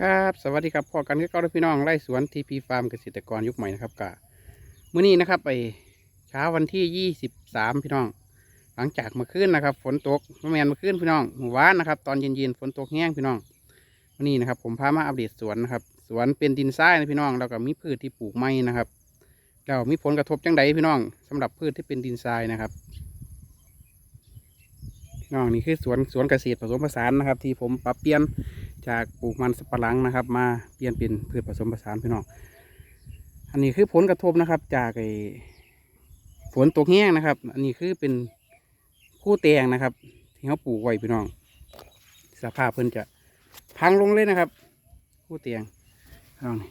ครับสวัสดีครับพ่อกันก็เก้าพี่น้องไร่สวนทีพีฟาร์มเกษตรกรยุคใหม่นะครับกะมื้อนี้นะครับไปเช้าวันที่ยี่สิบสามพี่น้อง หลังจากเมื่อคืนนะครับ ฝนตกเมื่อแมนเมื่อคืนพี่น้องหมู่บ้านนะครับ ตอนเย็นๆฝนตกแห้งพี่น้องวันนี้นะครับ ผมพามาอัปเดตสวนนะครับ สวนเป็นดินทรายนะพี่น้องแล้วก็มีพืชที่ปลูกไม้นะครับแล้วมีผลกระทบจังใดพี่น้องสำหรับพืชที่เป็นดินทรายนะครับน้องนี่คือสวนสวนเกษตรผสมผสานนะครับ ที่ผมปรับเปลี่ยน จากปลูกมันสับปะหลังนะครับ มาเปลี่ยนเป็นพืชผสมผสานพี่น้องอันนี้คือผลกระทบนะครับ จากไอ้ฝนตกแห้งนะครับ อันนี้คือเป็นคู่แตงนะครับ ที่เขาปลูกไว้พี่น้อง สภาพเพิ่นจะพังลงเลยนะครับ คู่แตงพี่น้องนี่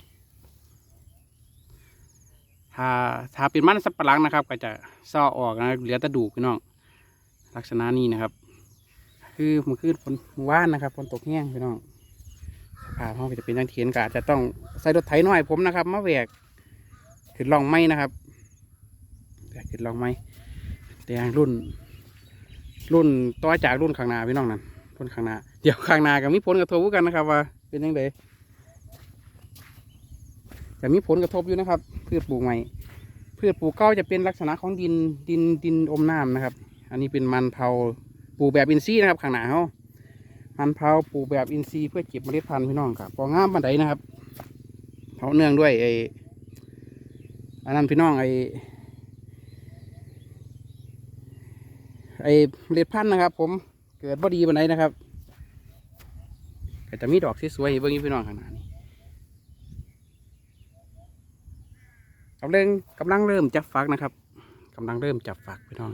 ถ้าถ้าเป็นมันสับปะหลังนะครับ ก็จะซ่อออกนะเหลือแต่ดูพี่น้อง ลักษณะนี้นะครับ คือมื่อคืนฝนว่านนะครับฝนตกแห้งพี่น้องาพห้องก็จะเป็นย่างที่เห็นก็อาจจะต้องใส่รถไถหน่อยผมนะครับมาแหวกขึ้นลองไม้นะครับแหวกขึ้นลองไม้แต่อย่างรุ่น รุ่นต่อจากรุ่นข้างหน้าพี่น้องนั่นรุ่นข้างหน้าเดี๋ยวข้างหน้าก็มีผลกระทบกันนะครับ ว่าเป็นยังไงจะมีผลกระทบอยู่นะครับ พืชปลูกใหม่พืชปลูกเก้าจะเป็นลักษณะของดินดินดินอมน้ำนะครับ อันนี้เป็นมันเผาปลูกแบบอินทรีย์นะครับข้างหน้าเขา มันเผาปลูกแบบอินทรีย์เพื่อเก็บเมล็ดพันธุ์พี่น้องครับพองามปันไดนะครับเผาเนื่องด้วยไอ้อันนั้นพี่น้องไอไอเมล็ดพันธุ์นะครับ ผมเกิดบ่ดีปันไดนะครับก็จะมีดอกสวยๆให้เบิ่งอยู่พี่น้องขนาดนี้กำลังกำลังเริ่มจับฝักนะครับกำลังเริ่มจับฝักพี่น้อง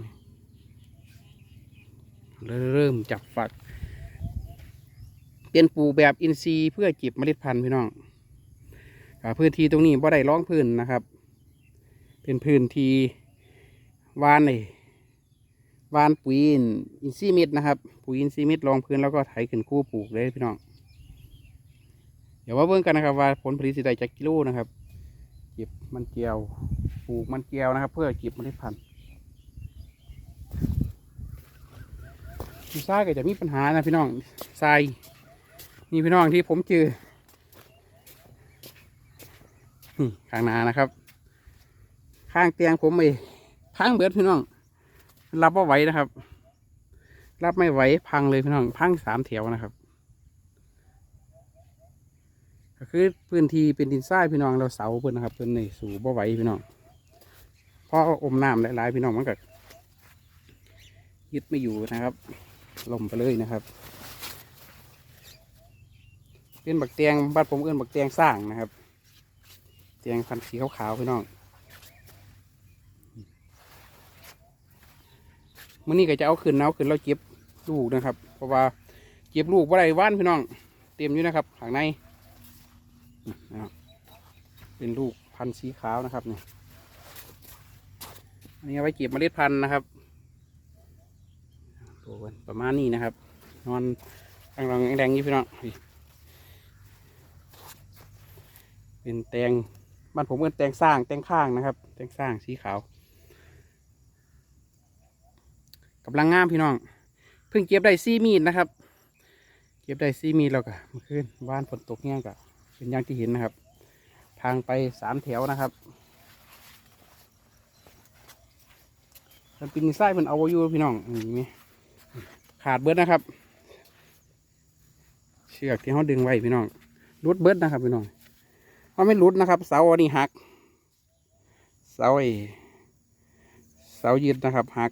เริ่มจับฝัก เป็นปลูกแบบอินทรีย์เพื่อเก็บเมล็ดพันธุ์พี่น้องอ่าพื้นที่ตรงนี้บ่ได้ร้องพื้นนะครับ เป็นพื้นที่วานเลยวานปุ๋ยอินทรีย์เม็ดนะครับปุ๋ยอินทรีย์เม็ดรองพื้นแล้วก็ไถขึ้นคู่ปลูกเลยพี่น้องเดี๋ยวว่าเบิ่งกันนะครับว่าผลผลิตสิได้จากกิโลนะครับเก็บมันเจียวปลูกมันเจียวนะครับ เพื่อเก็บเมล็ดพันธุ์ที่ซ่าก็จะมีปัญหานะพี่น้องทราย นี่พี่น้องที่ผมเจอนี่ข้างหน้านะครับ ข้างเตียงผมไอ้พังเบิดพี่น้อง รับว่าไหวนะครับ รับไม่ไหวพังเลยพี่น้อง พังสามแถวนะครับ ก็คือพื้นที่เป็นดินทรายพี่น้องเราเสาเพิ่นนะครับเพิ่นนี่สูบ่ไหวพี่น้องเพราะอมน้ำหลายๆพี่น้องมันก็ยึดไม่อยู่นะครับล่มไปเลยนะครับ เป็นบักเตียงบ้านผมเอื้นบักเตียงสร้างนะครับ เตียงพันสีขาวๆพี่น้องมื่อนี้ก็จะเอาขึ้นเอาขึ้นเราเก็บลูกนะครับ เพราะว่าเก็บลูกบ่ได้ว่านพี่น้อง เต็มอยู่นะครับข้างในนะเป็นลูกพันธุ์สีขาวนะครับเนี่ยอันนี้เอาไว้เก็บเมล็ดพันธุ์นะครับตัวประมาณนี้นะครับ นอนกลังแดงๆอยู่พี่น้อง เป็นแตงบ้านผมเป็นแตงสร้างแตงข้างนะครับ แตงสร้างสีขาวกำลังงามพี่น้อง เพิ่งเก็บได้ซี่มีดนะครับ เก็บได้ซี่มีดแล้วก็เมื่อคืนบ้านฝนตกเงี้ยก็เป็นอย่างที่เห็นนะครับ ทางไปสามแถวนะครับมันเป็นไส้เป็นเอาไว้อยู่พี่น้องอย่างนี้ขาดเบิดนะครับ เชือกที่เขาดึงไว้พี่น้องรุดเบิดนะครับพี่น้อง มันไม่หลุดนะครับ เสาอันนี้หัก เสาไอ้เสายืดนะครับหัก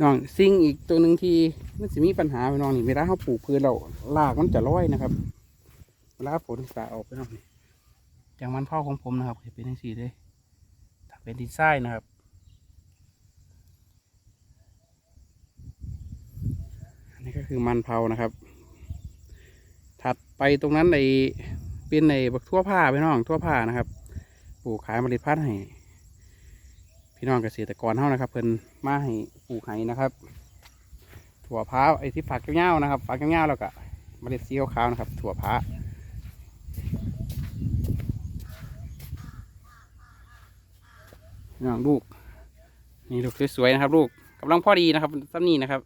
น้องสิ่งอีกตัวหนึ่งที่มันจะมีปัญหาไปน้องนี่เวลาเขาปลูกพืชเรารากมันจะร้อยนะครับเวลาฝนสาออกไปน้องนี่อย่างมันพ่อของผมนะครับเป็นอย่างสี่เลยถ้าเป็นดินทรายนะครับ อันนี้ก็ คือมันเผานะครับ ถัดไปตรงนั้นในเป็นในบักทั่วผ้าพี่น้องทั่วผ้านะครับ ปลูกขายเมล็ดพันธุ์ให้ พี่น้องเกษตรกรเท่านะครับ เพิ่นมาให้ปลูกให้นะครับ ถั่วพ้าไอ้ที่ฝักเงี้ยวนะครับฝักเงี้ยวแล้วก็เมล็ดสีขาวๆนะครับ ถั่วพ้าน้องลูก นี่ลูกสวยๆนะครับ ลูกกำลังพอดีนะครับซ้ำนี้นะครับ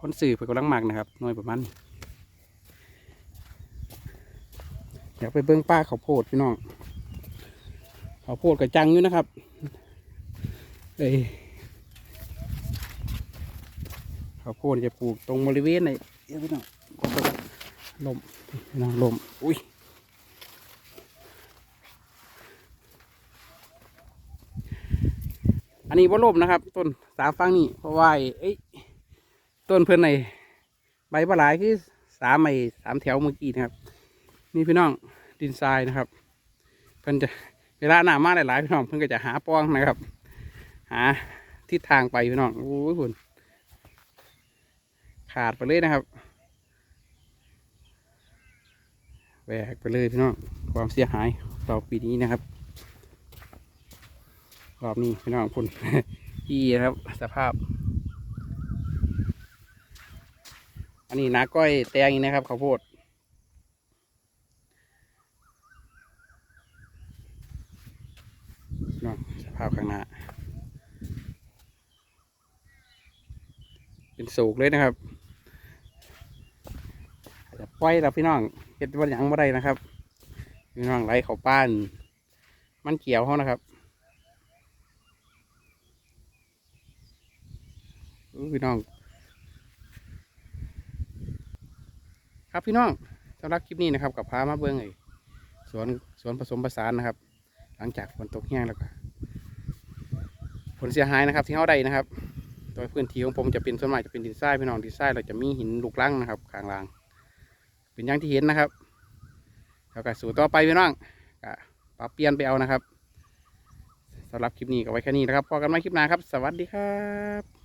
คนสื่อเพิ่นกำลังหมักนะครับหน้อยประมาณนี้เดี๋ยวไปเบิ้งป้าข้าวโพดพี่น้องข้าวโพดกับจังอยู่นะครับเอ้ยข้าวโพดจะปลูกตรงบริเวณไหนเดี๋ยพี่น้องลมพี่น้องลมอุ้ยอันนี้ว่าลมนะครับ ต้นสามฟังนี่เพราะว่าไอ้เอ้ย ต้นเพื่อนในใบปลาหลายคือสามไอ้สามแถวเมื่อกี้นะครับ นี่พี่น้องดินทรายนะครับ เพิ่นจะเวลาหนามาหลายๆพี่น้องเพิ่นก็จะหาป้องนะครับ หาทิศทางไปพี่น้องโอ้ยคุณขาดไปเลยนะครับแหวกไปเลยพี่น้องความเสียหายต่อปีนี้นะครับรอบนี้พี่น้องคุณที่นะครับสภาพ อันนี้นาก้อยแตงอีกนะครับข้าวโพดน้องสภาพข้างหน้า เป็นสูกเลยนะครับอาจจะปล่อยแล้วพี่น้องเห็ดวันหยังบ่ได้นะครับ พี่น้องไหลเขาป้าน มันเกี่ยวเขานะครับพี่น้อง ครับพี่น้องสำหรับคลิปนี้นะครับกับพามาเบิ้งไอ้สวนสวนผสมผสานนะครับ หลังจากฝนตกแห้งแล้วก็ผลเสียหายนะครับ ที่เขาได้นะครับ โดยพื้นที่ของผมจะเป็นส่วนมากจะเป็นดินทรายพี่น้องดินทรายเราจะมีหินลูกลังนะครับข้างล่าง เป็นอย่างที่เห็นนะครับแล้วก็สู่ต่อไปพี่น้องก็ปรับเปลี่ยนไปเอานะครับสำหรับคลิปนี้ก็ไว้แค่นี้นะครับพอกันใหม่คลิปหน้าครับ สวัสดีครับ